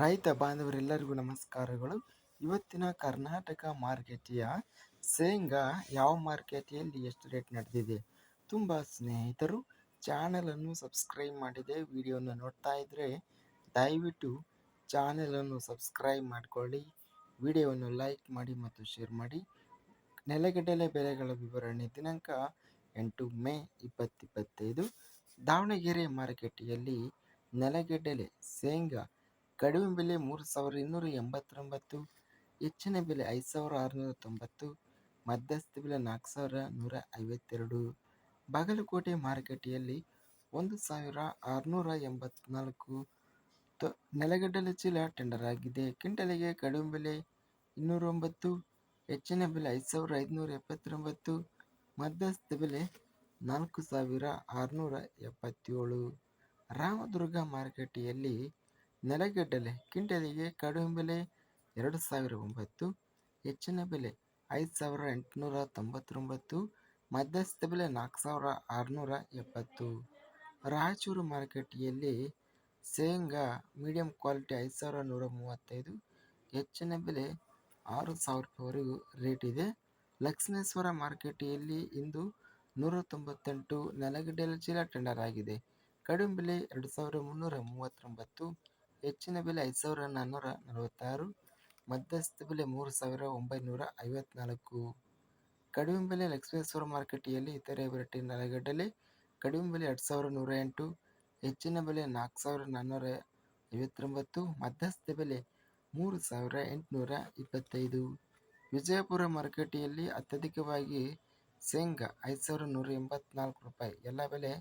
ರೈತ ಬಾಂಧವರೆಲ್ಲರಿಗೂ ನಮಸ್ಕಾರಗಳು. ಇವತ್ತಿನ ಕರ್ನಾಟಕ ಮಾರ್ಕೆಟಿಯ ಶೇಂಗಾ ಯಾವ ಮಾರ್ಕೆಟಿಯಲ್ಲಿ ಎಷ್ಟು ರೇಟ್ ನಡೆದಿದೆ? ತುಂಬ ಸ್ನೇಹಿತರು ಚಾನಲನ್ನು ಸಬ್ಸ್ಕ್ರೈಬ್ ಮಾಡಿದೆ. ವಿಡಿಯೋನ ನೋಡ್ತಾ ಇದ್ದರೆ ದಯವಿಟ್ಟು ಚಾನಲನ್ನು ಸಬ್ಸ್ಕ್ರೈಬ್ ಮಾಡಿಕೊಳ್ಳಿ. ವಿಡಿಯೋವನ್ನು ಲೈಕ್ ಮಾಡಿ ಮತ್ತು ಶೇರ್ ಮಾಡಿ. ನೆಲಗಡಲೆ ಬೆಲೆಗಳ ವಿವರಣೆ ದಿನಾಂಕ ಎಂಟು ಮೇ ಇಪ್ಪತ್ತಿಪ್ಪತ್ತೈದು ದಾವಣಗೆರೆ ಮಾರುಕಟ್ಟೆಯಲ್ಲಿ ನೆಲಗಡಲೆ, ಶೇಂಗಾ ಕಡಿಮೆ ಬೆಲೆ ಮೂರು ಸಾವಿರ ಇನ್ನೂರ ಎಂಬತ್ತೊಂಬತ್ತು, ಹೆಚ್ಚಿನ ಬೆಲೆ ಐದು ಸಾವಿರ ಆರುನೂರ ತೊಂಬತ್ತು, ಮಧ್ಯಸ್ಥ ಬೆಲೆ ನಾಲ್ಕು ಸಾವಿರ ನೂರ ಐವತ್ತೆರಡು. ಬಾಗಲಕೋಟೆ ಮಾರುಕಟ್ಟೆಯಲ್ಲಿ ಒಂದು ಸಾವಿರ ಆರುನೂರ ಎಂಬತ್ನಾಲ್ಕು ತ, ನೆಲಗಡಲೆ ಚೀಲ ಟೆಂಡರ್ ಆಗಿದೆ. ಕ್ವಿಂಟಲಿಗೆ ಕಡಿಮೆ ಬೆಲೆ ಇನ್ನೂರೊಂಬತ್ತು ಹೆಚ್ಚಿನ ಬೆಲೆ ಐದು ಸಾವಿರ ಐದುನೂರ ಎಪ್ಪತ್ತೊಂಬತ್ತು, ಮಧ್ಯಸ್ಥ ಬೆಲೆ ನಾಲ್ಕು ಸಾವಿರ ಆರುನೂರ ಎಪ್ಪತ್ತೇಳು. ರಾಮದುರ್ಗ ಮಾರುಕಟ್ಟೆಯಲ್ಲಿ ನೆಲಗಡಲೆ ಕಿಂಟಲಿಗೆ ಕಡಿಮೆ ಬೆಲೆ ಎರಡು ಸಾವಿರ ಒಂಬತ್ತು, ಹೆಚ್ಚಿನ ಬೆಲೆ ಐದು ಸಾವಿರ ಎಂಟುನೂರ ತೊಂಬತ್ತೊಂಬತ್ತು, ಮಧ್ಯಸ್ಥ ಬೆಲೆ ನಾಲ್ಕು ಸಾವಿರ ಆರುನೂರ ಎಪ್ಪತ್ತು. ರಾಯಚೂರು ಮಾರುಕಟ್ಟೆಯಲ್ಲಿ ಶೇಂಗಾ ಮೀಡಿಯಂ ಕ್ವಾಲಿಟಿ ಐದು ಸಾವಿರ ನೂರ ಮೂವತ್ತೈದು, ಹೆಚ್ಚಿನ ಬೆಲೆ ಆರು ಸಾವಿರ ರೇಟ್ ಇದೆ. ಲಕ್ಷ್ಮೇಶ್ವರ ಮಾರುಕಟ್ಟೆಯಲ್ಲಿ ಇಂದು ನೂರ ತೊಂಬತ್ತೆಂಟು ನೆಲಗಡಲೆ ಚೀಲ ಟೆಂಡರ್ ಆಗಿದೆ. ಕಡಿಮೆ ಬೆಲೆ ಎರಡು ಸಾವಿರ ಮುನ್ನೂರ ಮೂವತ್ತೊಂಬತ್ತು ಹೆಚ್ಚಿನ ಬೆಲೆ ಐದು ಸಾವಿರ ನಾನ್ನೂರ ನಲವತ್ತಾರು, ಮಧ್ಯಸ್ಥ ಬೆಲೆ ಮೂರು ಸಾವಿರ ಒಂಬೈನೂರ ಐವತ್ನಾಲ್ಕು. ಕಡಿಮೆ ಬೆಲೆ ಲಕ್ಷ್ಮೇಶ್ವರ ಮಾರುಕಟ್ಟೆಯಲ್ಲಿ ಇತರೆ ವೆರೈಟಿ ನೆಲಗಡಲೆ ಕಡಿಮೆ ಬೆಲೆ ಎರಡು ಸಾವಿರ ನೂರ ಎಂಟು, ಹೆಚ್ಚಿನ ಬೆಲೆ ನಾಲ್ಕು ಸಾವಿರ ನಾನ್ನೂರ ಐವತ್ತೊಂಬತ್ತು, ಮಧ್ಯಸ್ಥ ಬೆಲೆ ಮೂರು ಸಾವಿರ ಎಂಟುನೂರ ಇಪ್ಪತ್ತೈದು. ವಿಜಯಪುರ ಮಾರುಕಟ್ಟೆಯಲ್ಲಿ ಅತ್ಯಧಿಕವಾಗಿ ಶೇಂಗಾ ಐದು ಸಾವಿರ ನೂರ ಎಂಬತ್ನಾಲ್ಕು ರೂಪಾಯಿ, ಎಲ್ಲ ಬೆಲೆ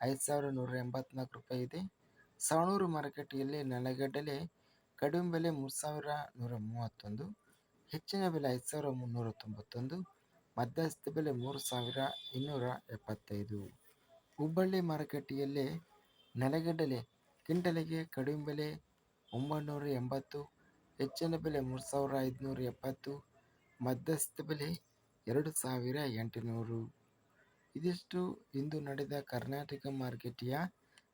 ಐದು ಸಾವಿರ ನೂರ ಎಂಬತ್ನಾಲ್ಕು ರೂಪಾಯಿ ಇದೆ. ಸವಣೂರು ಮಾರುಕಟ್ಟೆಯಲ್ಲಿ ನೆಲಗಡಲೆ ಕಡಿಮೆ ಬೆಲೆ ಮೂರು ಸಾವಿರ ನೂರ ಮೂವತ್ತೊಂದು, ಹೆಚ್ಚಿನ ಬೆಲೆ ಐದು ಸಾವಿರ ಮುನ್ನೂರ ತೊಂಬತ್ತೊಂದು, ಮಧ್ಯಸ್ಥ ಬೆಲೆ ಮೂರು ಸಾವಿರ ಇನ್ನೂರ ಎಪ್ಪತ್ತೈದು. ಹುಬ್ಬಳ್ಳಿ ಮಾರುಕಟ್ಟೆಯಲ್ಲಿ ನೆಲಗಡಲೆ ಕ್ವಿಂಟಲಿಗೆ ಕಡಿಮೆ ಬೆಲೆ ಒಂಬೈನೂರ ಎಂಬತ್ತು, ಹೆಚ್ಚಿನ ಬೆಲೆ ಮೂರು ಸಾವಿರ ಐದುನೂರ ಎಪ್ಪತ್ತು, ಮಧ್ಯಸ್ಥ ಬೆಲೆ ಎರಡು ಸಾವಿರ ಎಂಟುನೂರು. ಇದಿಷ್ಟು ಇಂದು ನಡೆದ ಕರ್ನಾಟಕ ಮಾರ್ಕೆಟಿಯ